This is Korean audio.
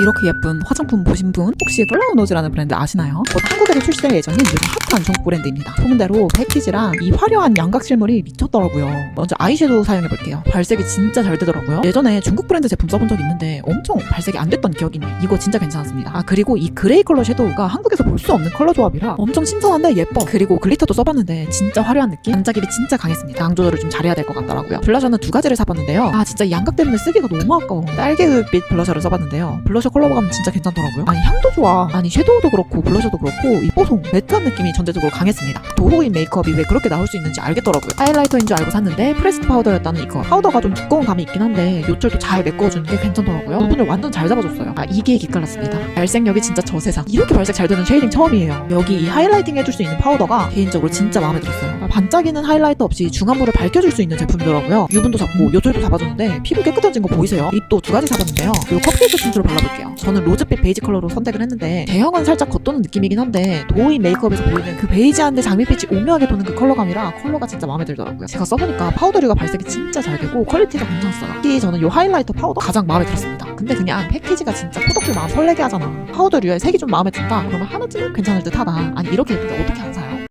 이렇게 예쁜 화장품 보신 분 혹시 플라워 노즈라는 브랜드 아시나요? 곧 한국에서 출시될 예정인 요즘 핫한 중국 브랜드입니다. 소문대로 패키지랑 이 화려한 양각 실물이 미쳤더라고요. 먼저 아이섀도우 사용해볼게요. 발색이 진짜 잘 되더라고요. 예전에 중국 브랜드 제품 써본 적 있는데 엄청 발색이 안 됐던 기억이 있네요. 이거 진짜 괜찮았습니다. 아 그리고 이 그레이 컬러 섀도우가 한국에서 볼 수 없는 컬러 조합이라 엄청 신선한데 예뻐. 그리고 글리터도 써봤는데 진짜 화려한 느낌? 반짝임이 진짜 강했습니다. 양 조절을 좀 잘해야 될 것 같더라고요. 블러셔는 두 가지를 사봤는데요. 아 진짜 이 양각 때문에 쓰기가 너무 아까워. 딸기빛 블러셔를 써봤는데요. 블러셔 컬러감 진짜 괜찮더라고요. 아니 향도 좋아. 아니 섀도우도 그렇고 블러셔도 그렇고 이 뽀송 매트한 느낌이 전체적으로 강했습니다. 도호인 메이크업이 왜 그렇게 나올 수 있는지 알겠더라고요. 하이라이터인 줄 알고 샀는데 프레스드 파우더였다는 이거. 파우더가 좀 두꺼운 감이 있긴 한데 요철도 잘 메꿔주는 게 괜찮더라고요. 부분을 완전 잘 잡아줬어요. 아 이게 기깔났습니다. 발색력이 진짜 저세상. 이렇게 발색 잘 되는 쉐이딩 처음이에요. 여기 이 하이라이팅 해줄 수 있는 파우더가 개인적으로 진짜 마음에 들었어요. 아, 반짝이는 하이라이터 없이 중안부를 밝혀줄 수 있는 제품이더라고요. 유분도 잡고 요철도 잡아주는데 피부 깨끗해진 거 보이세요? 립도 두 가지 사봤는데요. 요 커피에서 틴트로 발라볼게요. 저는 로즈빛 베이지 컬러로 선택을 했는데 대형은 살짝 겉도는 느낌이긴 한데 도우인 메이크업에서 보이는 그 베이지한데 장미빛이 오묘하게 도는 그 컬러감이라 컬러가 진짜 마음에 들더라고요. 제가 써보니까 파우더류가 발색이 진짜 잘 되고 퀄리티가 괜찮았어요. 특히 저는 요 하이라이터 파우더 가장 마음에 들었습니다. 근데 그냥 패키지가 진짜 코덕들 마음 설레게 하잖아. 파우더류에 색이 좀 마음에 든다? 그러면 하나쯤은 괜찮을 듯 하다. 아니 이렇게 예쁜데 어떻게 안 사요?